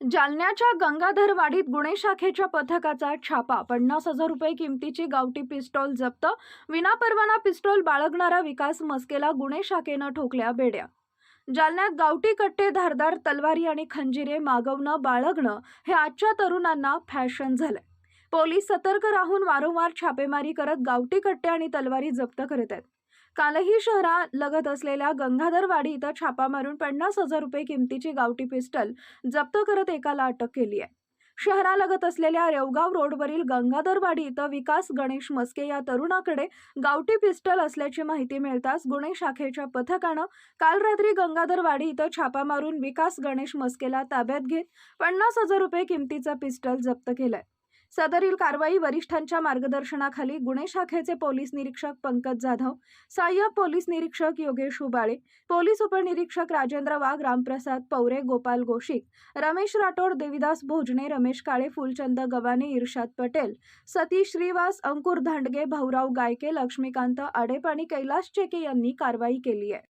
जालन्याच्या गंगाधरवाडीत गुन्हे शाखेच्या पथकाचा छापा. पन्नास हजार रुपये किमतीची गावठी पिस्टॉल जप्त. विनापरवाना पिस्टॉल बाळगणारा विकास मस्केला गुन्हे शाखेनं ठोकल्या बेड्या. जालन्यात गावठी कट्टे धारदार तलवारी आणि खंजिरे मागवणं बाळगणं हे आजच्या तरुणांना फॅशन झालंय. पोलीस सतर्क राहून वारंवार छापेमारी करत गावठी कट्टे आणि तलवारी जप्त करत आहेत. कालही शहरालगत असलेल्या गंगाधरवाडी इथं छापा मारून पन्नास हजार रुपये किमतीची गावठी पिस्टल जप्त करत एकाला अटक केली आहे. शहरालगत असलेल्या रेवगाव रोडवरील गंगाधरवाडी इथं विकास गणेश मस्के या तरुणाकडे गावठी पिस्टल असल्याची माहिती मिळताच गुन्हे शाखेच्या पथकानं काल रात्री गंगाधरवाडी इथं छापा मारून विकास गणेश मस्केला ताब्यात घेत पन्नास हजार रुपये किमतीचा पिस्टल जप्त केलाय. सदरील कारवाई वरिष्ठांच्या मार्गदर्शनाखाली गुन्हे शाखेचे पोलीस निरीक्षक पंकज जाधव सहाय्यक पोलीस निरीक्षक योगेश उबाळे पोलीस उपनिरीक्षक राजेंद्र वाघ रामप्रसाद पवरे गोपाल गोशिक रमेश राठोड देविदास भोजने रमेश काळे फुलचंद गवाने इर्शाद पटेल सतीश श्रीवास अंकुर धांडगे भाऊराव गायके लक्ष्मीकांत आडेप आणि कैलास चेके यांनी कारवाई केली आहे.